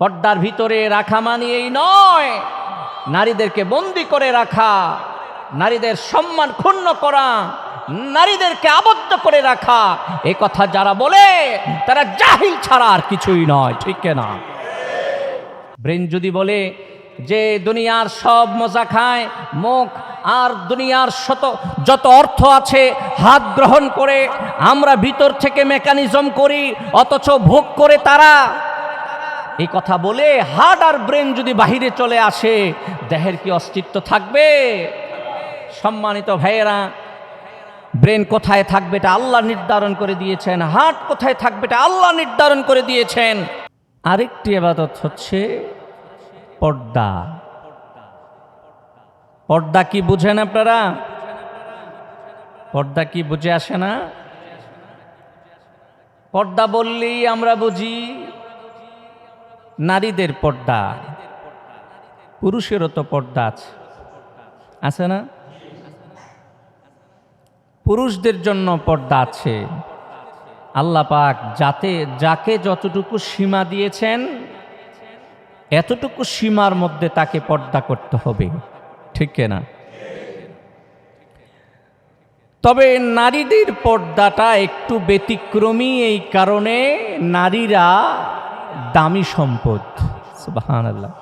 পর্দার ভিতরে রাখা মানে এই নয়। নারীদেরকে বন্দি করে রাখা, নারীদের সম্মান ক্ষুণ্ণ করা, নারীদেরকে আবদ্ধ করে রাখা, এ কথা যারা বলে, তারা জাহিল ছাড়া আর কিছুই নয়, ঠিক না ব্রেন যদি বলে যে দুনিয়ার সব মজা খায়, মুখ আর দুনিয়ার শত, যত অর্থ আছে, হাত গ্রহণ করে আমরা ভিতর থেকে মেকানিজম করি, অথচ ভোগ করে তারা এই কথা বলে হার্ট আর ব্রেন যদি বাহিরে চলে আসে, দেহের কি অস্তিত্ব থাকবে? সম্মানিত ভাইয়েরা, ব্রেন কোথায় থাকবে এটা আল্লাহ নির্ধারণ করে দিয়েছেন হার্ট কোথায় থাকবে এটা আল্লাহ নির্ধারণ করে দিয়েছেন। আরেকটি আবাদত হচ্ছে পর্দা। পর্দা কি বুঝেন আপনারা? পর্দা কি বুঝে আসে না? পর্দা বললেই আমরা বুঝি নারীদের পর্দা। পুরুষেরও তো পর্দা আছে। আছে না? পুরুষদের জন্য পর্দা আছে। আল্লাহ পাক যাতে, যাকে যতটুকু সীমা দিয়েছেন, এতটুকু সীমার মধ্যে তাকে পর্দা করতে হবে। ঠিক না? তবে নারীদের পর্দাটা একটু ব্যতিক্রমী এই কারণে নারীরা দামি সম্পদ। সুবহানাল্লাহ।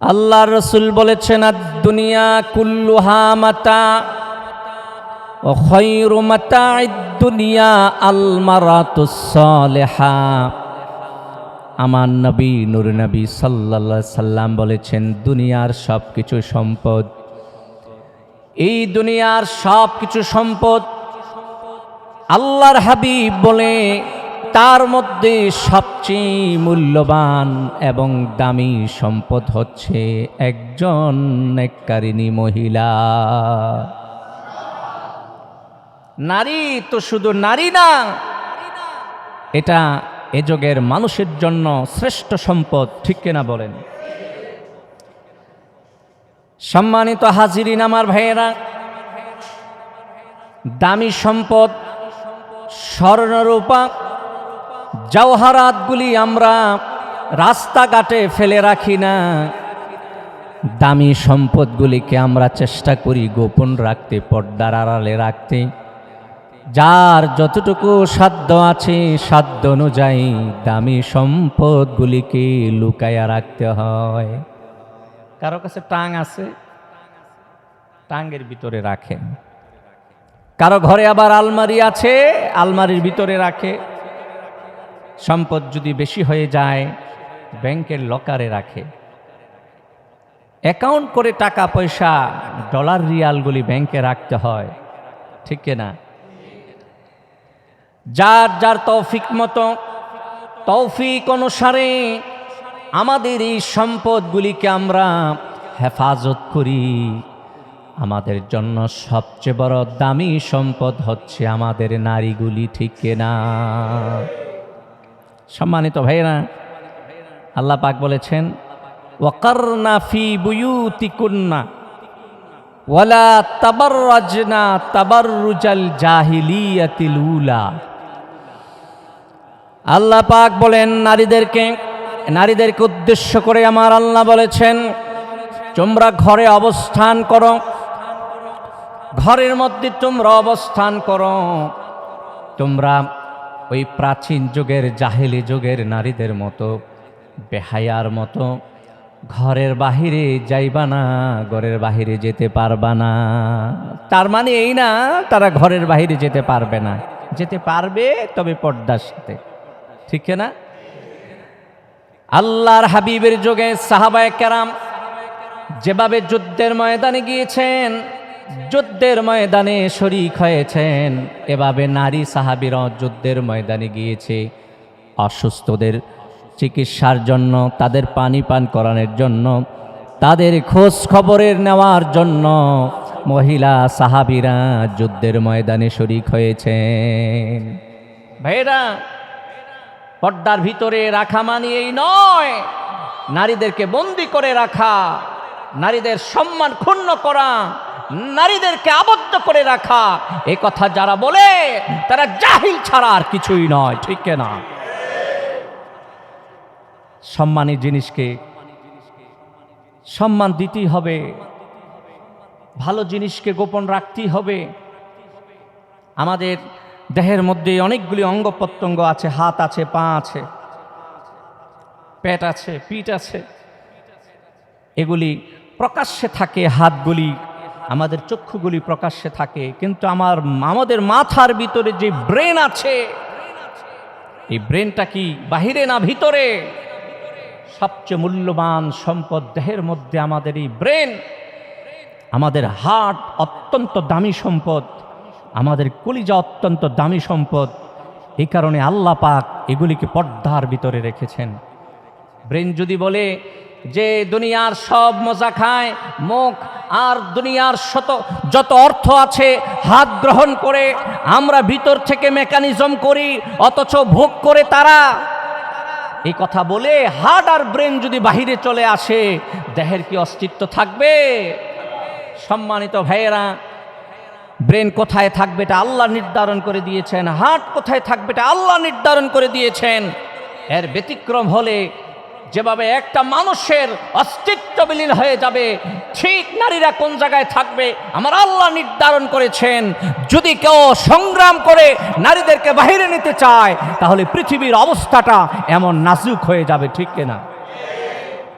আল্লাহ রসুল বলেছেন আর দুনিয়া কুল্লুহা মাতা দুনিয়া আল মারাতুসলেহা আমার নবী, নুর নবী সাল্লা সাল্লাম বলেছেন, দুনিয়ার সব কিছু সম্পদ। এই দুনিয়ার সব কিছু সম্পদ আল্লাহর হাবিব বলে তার মধ্যে সবচেয়ে মূল্যবান এবং দামি সম্পদ হচ্ছে একজন নেককারিনী মহিলা। নারী তো শুধু নারী না, এটা এ যুগের মানুষের জন্য শ্রেষ্ঠ সম্পদ, ঠিক কিনা বলেন? সম্মানিত হাজিরিন আমার ভাইয়েরা, দামি সম্পদ, স্বর্ণরূপা জওহারাতগুলি আমরা রাস্তাঘাটে ফেলে রাখি না। দামি সম্পদগুলিকে আমরা চেষ্টা করি গোপন রাখতে, পর্দার আড়ালে রাখতে। যার যতটুকু সাধ্য আছে, সাধ্য অনুযায়ী দামি সম্পদগুলিকে লুকায়া রাখতে হয়। কারও কাছে টাং আছে, টাঙ্গের ভিতরে রাখেন। কারও ঘরে আবার আলমারি আছে, আলমারির ভিতরে রাখে। সম্পদ যদি বেশি হয়ে যায়, ব্যাংকের লকারে রাখে। অ্যাকাউন্ট করে টাকা, পয়সা ডলার রিয়ালগুলি ব্যাংকে রাখতে হয়, ঠিক না? যার যার তৌফিক মতো, তৌফিক অনুসারে আমাদের এই সম্পদগুলিকে আমরা হেফাজত করি। আমাদের জন্য সবচেয়ে বড় দামি সম্পদ হচ্ছে আমাদের নারীগুলি, ঠিক না? সম্মানিত ভাইরা আল্লাহ পাক বলেছেন ফি ওয়ালা উলা। আল্লাহ পাক বলেন, নারীদেরকে নারীদেরকে উদ্দেশ্য করে আমার আল্লাহ বলেছেন, তোমরা ঘরে অবস্থান করো, ঘরের মধ্যে তোমরা অবস্থান করো, তোমরা ওই প্রাচীন যুগের জাহেলি যুগের নারীদের মতো, বেহায়ার মতো, ঘরের বাহিরে যাইবা না, ঘরের বাহিরে যেতে পারবা না। তার মানে এই না, তারা ঘরের বাহিরে যেতে পারবে না। যেতে পারবে, তবে পর্দার সাথে। ঠিক না? আল্লাহর হাবিবের যুগে সাহাবায় কেরাম যেভাবে যুদ্ধের ময়দানে গিয়েছেন যুদ্ধের ময়দানে শরিক হয়েছেন। এভাবে নারী সাহাবিরাও যুদ্ধের ময়দানে গিয়েছে। অসুস্থদের চিকিৎসার জন্য, তাদের পানি পান করানোর জন্য, তাদের খোঁজ খবরের নেওয়ার জন্য মহিলা সাহাবিরা যুদ্ধের ময়দানে শরিক হয়েছেন। ভাইরা পর্দার ভিতরে রাখা মানে এই নয়। নারীদেরকে বন্দি করে রাখা, নারীদের সম্মান ক্ষুণ্ণ করা নারীদেরকে আবদ্ধ করে রাখা। এ কথা যারা বলে, তারা জাহিল ছাড়া আর কিছুই নয়, ঠিক না? সম্মানী জিনিসকে সম্মান দিতেই হবে, ভালো জিনিসকে গোপন রাখতেই হবে। আমাদের দেহের মধ্যে অনেকগুলি অঙ্গ প্রত্যঙ্গ আছে, হাত আছে, পা আছে, পেট আছে, পিঠ আছে। এগুলি প্রকাশ্যে থাকে হাতগুলি আমাদের চক্ষুগুলি প্রকাশ্যে থাকে, কিন্তু আমার আমাদের মাথার ভিতরে যে ব্রেন আছে, এই ব্রেনটা কি বাহিরে না ভিতরে? সবচেয়ে মূল্যবান সম্পদ দেহের মধ্যে আমাদের এই ব্রেন, আমাদের হার্ট অত্যন্ত দামি সম্পদ, আমাদের কলিজা অত্যন্ত দামি সম্পদ। এই কারণে আল্লাহ পাক এগুলিকে পর্দার ভিতরে রেখেছেন। ব্রেন যদি বলে যে দুনিয়ার সব মজা খায়, মুখ আর দুনিয়ার শত, যত অর্থ আছে, হাত গ্রহণ করে আমরা ভিতর থেকে মেকানিজম করি, অথচ ভোগ করে তারা। এই কথা বলে হার্ট আর ব্রেন যদি বাহিরে চলে আসে, দেহের কি অস্তিত্ব থাকবে? সম্মানিত ভাইয়েরা ব্রেন কোথায় থাকবে এটা আল্লাহ নির্ধারণ করে দিয়েছেন হার্ট কোথায় থাকবে এটা আল্লাহ নির্ধারণ করে দিয়েছেন। এর ব্যতিক্রম হলে যেভাবে একটা মানুষের অস্তিত্ব বিলীন হয়ে যাবে, ঠিক নারীরা কোন জায়গায় থাকবে, আমার আল্লাহ নির্ধারণ করেছেন, যদি কেউ সংগ্রাম করে নারীদেরকে বাহিরে নিতে চায়, তাহলে পৃথিবীর অবস্থাটা এমন নাজুক হয়ে যাবে, ঠিক কিনা?